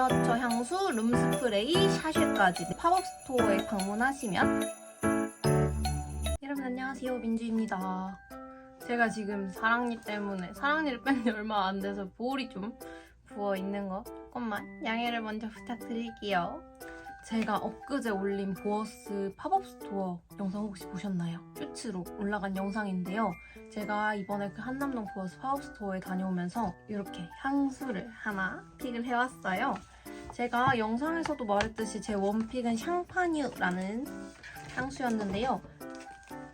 미니어처 향수, 룸스프레이, 샤쉐까지 팝업 스토어에 방문하시면 여러분 안녕하세요 민주입니다. 제가 지금 사랑니 때문에 사랑니를 뺀 지 얼마 안 돼서 볼이 좀 부어 있는 거 조금만 양해를 먼저 부탁드릴게요. 제가 엊그제 올린 보어스 팝업 스토어 영상 혹시 보셨나요? 슈츠로 올라간 영상인데요. 제가 이번에 그 한남동 보어스 팝업 스토어에 다녀오면서 이렇게 향수를 하나 픽을 해왔어요. 제가 영상에서도 말했듯이 제 원픽은 샹파뉴라는 향수였는데요.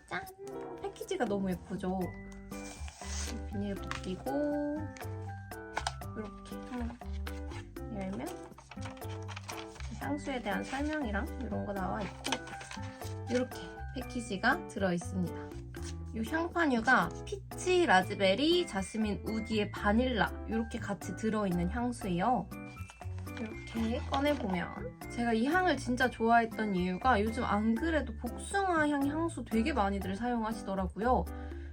짠! 패키지가 너무 예쁘죠? 비닐 벗기고 향수에 대한 설명이랑 이런 거 나와 있고 이렇게 패키지가 들어 있습니다. 이 샹파뉴가 피치, 라즈베리, 자스민, 우디의 바닐라 이렇게 같이 들어있는 향수예요. 이렇게 꺼내보면 제가 이 향을 진짜 좋아했던 이유가 요즘 안 그래도 복숭아 향 향수 되게 많이들 사용하시더라고요.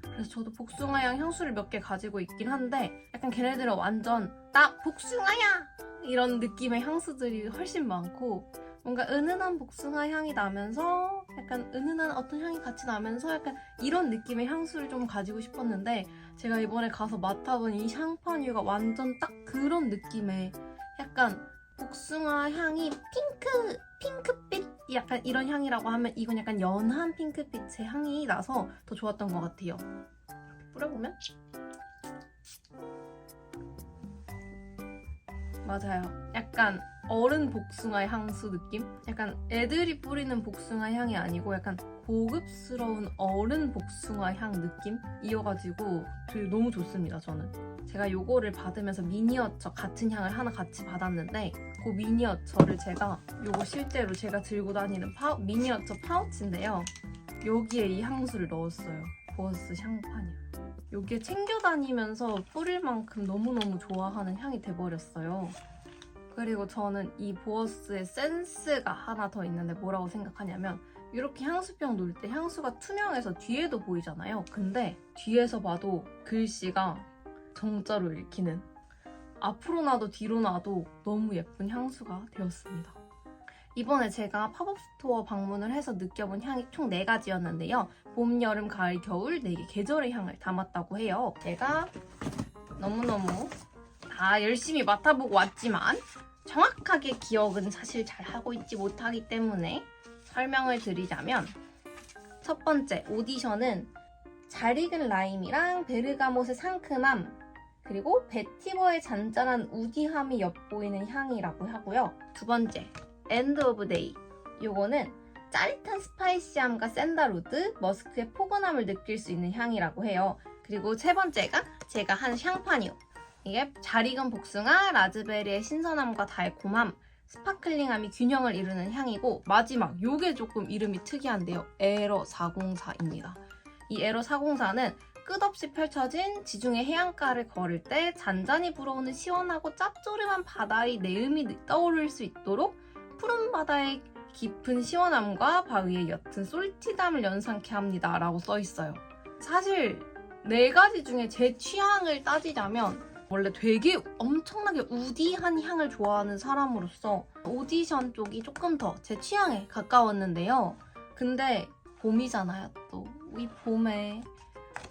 그래서 저도 복숭아 향 향수를 몇 개 가지고 있긴 한데 약간 걔네들은 완전 나 복숭아야! 이런 느낌의 향수들이 훨씬 많고 뭔가 은은한 복숭아 향이 나면서 약간 은은한 어떤 향이 같이 나면서 약간 이런 느낌의 향수를 좀 가지고 싶었는데 제가 이번에 가서 맡아본 이 샹파뉴가 완전 딱 그런 느낌의 약간 복숭아 향이 핑크 핑크빛 약간 이런 향이라고 하면 이건 약간 연한 핑크빛의 향이 나서 더 좋았던 것 같아요. 뿌려보면 맞아요. 약간 어른 복숭아의 향수 느낌? 약간 애들이 뿌리는 복숭아 향이 아니고 약간 고급스러운 어른 복숭아 향 느낌 이어가지고 되게 너무 좋습니다, 저는. 제가 요거를 받으면서 미니어처 같은 향을 하나 같이 받았는데 그 미니어처를 제가 요거 실제로 제가 들고 다니는 파우, 미니어처 파우치인데요. 여기에 이 향수를 넣었어요. 보어스. 여 기에 챙겨 다니면서 뿌릴 만큼 너무너무 좋아하는 향이 돼버렸어요. 그리고 저는 이 보어스의 센스가 하나 더 있는데 뭐라고 생각하냐면 이렇게 향수병 놓을 때 향수가 투명해서 뒤에도 보이잖아요. 근데 뒤에서 봐도 글씨가 정자로 읽히는 앞으로 놔도 뒤로 놔도 너무 예쁜 향수가 되었습니다. 이번에 제가 팝업 스토어 방문을 해서 느껴본 향이 총 4가지였는데요. 봄, 여름, 가을, 겨울 4개 계절의 향을 담았다고 해요. 제가 너무너무 다 열심히 맡아보고 왔지만 정확하게 기억은 사실 잘 하고 있지 못하기 때문에 설명을 드리자면 첫 번째 오디션은 잘 익은 라임이랑 베르가못의 상큼함 그리고 베티버의 잔잔한 우디함이 엿보이는 향이라고 하고요. 두 번째 엔드 오브 데이 요거는 짜릿한 스파이시함과 샌달우드, 머스크의 포근함을 느낄 수 있는 향이라고 해요. 그리고 세 번째가 제가 한 샹파뉴 이게 잘 익은 복숭아, 라즈베리의 신선함과 달콤함, 스파클링함이 균형을 이루는 향이고 마지막 요게 조금 이름이 특이한데요. 에러 404입니다. 이 에러 404는 끝없이 펼쳐진 지중해 해안가를 걸을 때 잔잔히 불어오는 시원하고 짭조름한 바다의 내음이 떠오를 수 있도록 푸른 바다의 깊은 시원함과 바위의 옅은 솔티담을 연상케 합니다. 라고 써 있어요. 사실 네 가지 중에 제 취향을 따지자면 원래 되게 엄청나게 우디한 향을 좋아하는 사람으로서 오디션 쪽이 조금 더 제 취향에 가까웠는데요. 근데 봄이잖아요, 또. 이 봄에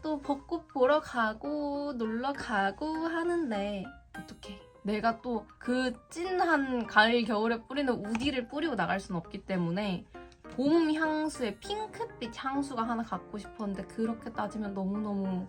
또 벚꽃 보러 가고 놀러 가고 하는데 어떡해. 내가 또 그 찐한 가을 겨울에 뿌리는 우디를 뿌리고 나갈 순 없기 때문에 봄 향수의 핑크빛 향수가 하나 갖고 싶었는데 그렇게 따지면 너무너무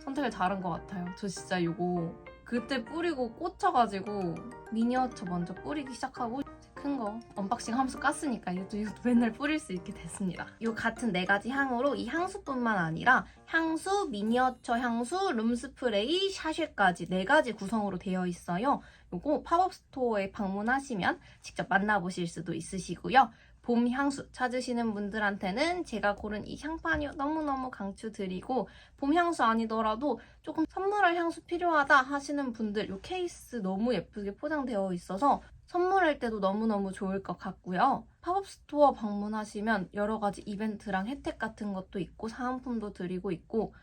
선택을 잘한 것 같아요. 저 진짜 이거 그때 뿌리고 꽂혀가지고 미니어처 먼저 뿌리기 시작하고 큰 거 언박싱 하면서 깠으니까 이것도, 이것도 맨날 뿌릴 수 있게 됐습니다. 이 같은 네 가지 향으로 이 향수뿐만 아니라 향수, 미니어처 향수, 룸스프레이, 샤쉐까지 네 가지 구성으로 되어 있어요. 요거 팝업 스토어에 방문하시면 직접 만나보실 수도 있으시고요. 봄 향수 찾으시는 분들한테는 제가 고른 이 샹파뉴 너무너무 강추드리고 봄 향수 아니더라도 조금 선물할 향수 필요하다 하시는 분들 이 케이스 너무 예쁘게 포장되어 있어서 선물할 때도 너무너무 좋을 것 같고요. 팝업 스토어 방문하시면 여러 가지 이벤트랑 혜택 같은 것도 있고 사은품도 드리고 있고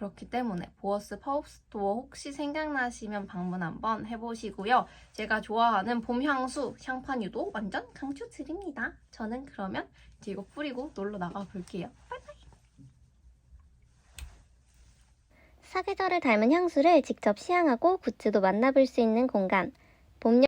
그렇기 때문에 보어스 팝스토어 혹시 생각나시면 방문 한번 해보시고요. 제가 좋아하는 봄 향수 샹파뉴도 완전 강추드립니다. 저는 그러면 이제 이거 뿌리고 놀러 나가 볼게요. 사계절을 닮은 향수를 직접 시향하고 굿즈도 만나볼 수 있는 공간.